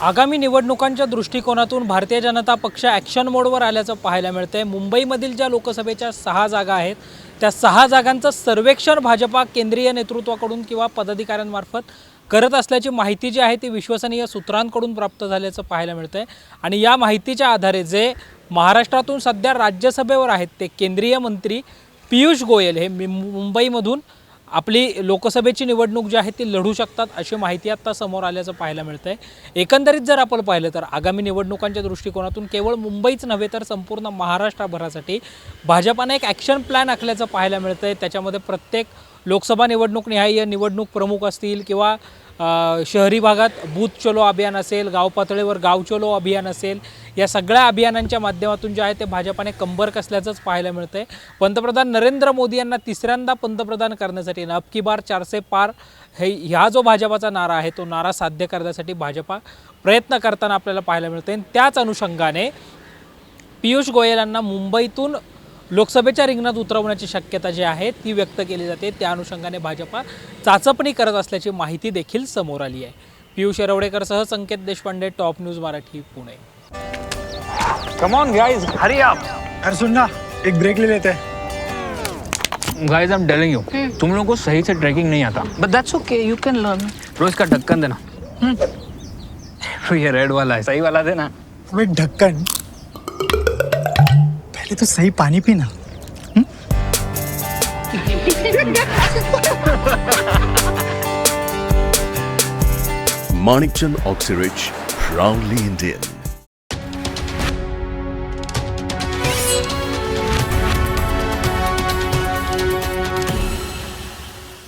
आगामी निवडणुकांच्या दृष्टिकोनातून भारतीय जनता पक्ष ॲक्शन मोडवर आल्याचं पाहायला मिळतं आहे मुंबईमधील ज्या लोकसभेच्या सहा जागा आहेत त्या सहा जागांचं सर्वेक्षण भाजपा केंद्रीय नेतृत्वाकडून किंवा पदाधिकाऱ्यांमार्फत करत असल्याची माहिती जी आहे ती विश्वसनीय सूत्रांकडून प्राप्त झाल्याचं पाहायला मिळतं आहे आणि या माहितीच्या आधारे जे महाराष्ट्रातून सध्या राज्यसभेवर आहेत ते केंद्रीय मंत्री पियुष गोयल हे मि- मुंबईमधून आपली लोकसभेची निवडणूक जी आहे ती लढू शकतात अशी माहिती आत्ता समोर आल्याचं पाहायला मिळतंय. एकंदरीत जर आपण पाहिलं तर आगामी निवडणुकांच्या दृष्टिकोनातून केवळ मुंबईच नव्हे तर संपूर्ण महाराष्ट्रभरासाठी भाजपाने एक ॲक्शन प्लॅन आखल्याचं पाहायला मिळतं आहे त्याच्यामध्ये प्रत्येक लोकसभा निवडणूक निहाय्य निवडणूक प्रमुख असतील किंवा शहरी भागात बूथ चलो अभियान असेल गाव पातळीवर गाव चलो अभियान असेल या सगळ्या अभियानांच्या माध्यमातून जे आहे ते भाजपाने कंबर कसल्याचंच पाहायला मिळतं आहे पंतप्रधान नरेंद्र मोदी यांना तिसऱ्यांदा पंतप्रधान करण्यासाठी अब की बार चारसे पार हे ह्या जो भाजपाचा नारा आहे तो नारा साध्य करण्यासाठी भाजपा प्रयत्न करताना आपल्याला पाहायला मिळते आणि त्याच अनुषंगाने पियुष गोयल यांना मुंबईतून लोकसभेच्या रिंगणात उतरवण्याची शक्यता जी आहे ती व्यक्त केली जाते. त्या अनुषंगाने भाजपा चाचपणी करत असल्याची माहिती देखील समोर आली आहे. Piyush येरवडेकरसह Sanket Deshpande top news Marathi Pune. Come on guys hurry up अरे सुन ना एक ब्रेक ले लेते. हैं guys I am telling you तुम लोगों को सही से ट्रैकिंग नहीं आता. But that's okay, you can learn. रोज का ढक्कन देना. ये रेड वाला है. सही वाला देना. ढक्कन पहले तो सही पानी पीना Manikchand Oxyrich, proudly Indian.